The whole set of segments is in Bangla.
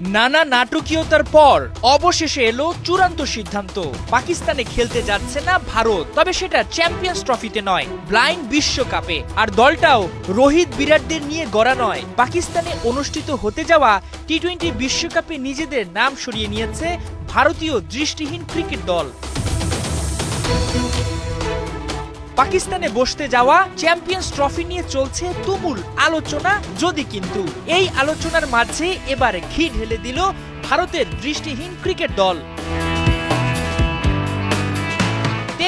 নানা নাটকীয়তার পর অবশেষে এলো চূড়ান্ত সিদ্ধান্ত। পাকিস্তানে খেলতে যাচ্ছে না ভারত, তবে সেটা চ্যাম্পিয়ন্স ট্রফিতে নয়, ব্লাইন্ড বিশ্বকাপে। আর দলটাও রোহিত বিরাটদের নিয়ে গড়া নয়। পাকিস্তানে অনুষ্ঠিত হতে যাওয়া টি টোয়েন্টি বিশ্বকাপে নিজেদের নাম সরিয়ে নিয়েছে ভারতীয় দৃষ্টিহীন ক্রিকেট দল। পাকিস্তানে বসতে যাওয়া চ্যাম্পিয়ন্স ট্রফি নিয়ে চলছে তুমুল আলোচনা, যদি কিন্তু এই আলোচনার মাঝে এবার ঘি ঢেলে দিল ভারতের দৃষ্টিহীন ক্রিকেট দল।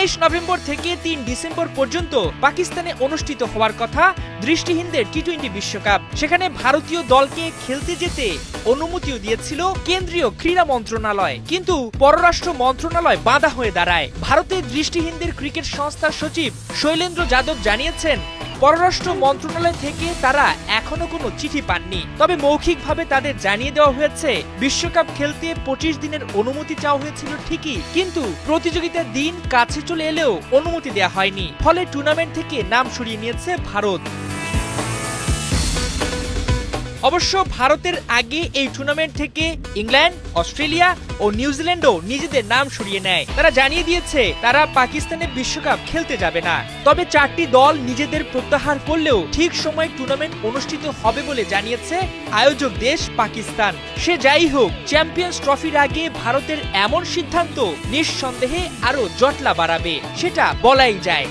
তেইশ নভেম্বর থেকে তিন ডিসেম্বর পর্যন্ত পাকিস্তানে অনুষ্ঠিত হওয়ার কথা দৃষ্টিহীনদের টি টোয়েন্টি বিশ্বকাপ। সেখানে ভারতীয় দলকে খেলতে যেতে অনুমতিও দিয়েছিল কেন্দ্রীয় ক্রীড়া মন্ত্রণালয়। কিন্তু পররাষ্ট্র মন্ত্রণালয় বাধা হয়ে দাঁড়ায়। ভারতের দৃষ্টিহীনদের ক্রিকেট সংস্থার সচিব শৈলেন্দ্র যাদব জানিয়েছেন পররাষ্ট্র মন্ত্রণালয় থেকে তারা এখনও কোনো চিঠি পাননি। তবে মৌখিকভাবে তাদের জানিয়ে দেওয়া হয়েছে, বিশ্বকাপ খেলতে পঁচিশ দিনের অনুমতি চাওয়া হয়েছিল ঠিকই, কিন্তু প্রতিযোগিতার দিন কাছে চলে এলেও অনুমতি দেওয়া হয়নি। ফলে টুর্নামেন্ট থেকে নাম সরিয়ে নিয়েছে ভারত। অবশ্য ভারতের আগে এই টুর্নামেন্ট থেকে ইংল্যান্ড, অস্ট্রেলিয়া ও নিউজিল্যান্ডও নিজেদের নাম সরিয়ে নেয়। তারা জানিয়ে দিয়েছে, তারা পাকিস্তানের বিশ্বকাপ খেলতে যাবে না। তবে চারটি দল নিজেদের প্রত্যাহার করলেও ঠিক সময় টুর্নামেন্ট অনুষ্ঠিত হবে বলে জানিয়েছে আয়োজক দেশ পাকিস্তান। সে যাই হোক চ্যাম্পিয়ন্স ট্রফির আগে ভারতের এমন সিদ্ধান্ত নিঃসন্দেহে আরও জটলা বাড়াবে, সেটা বলাই যায়।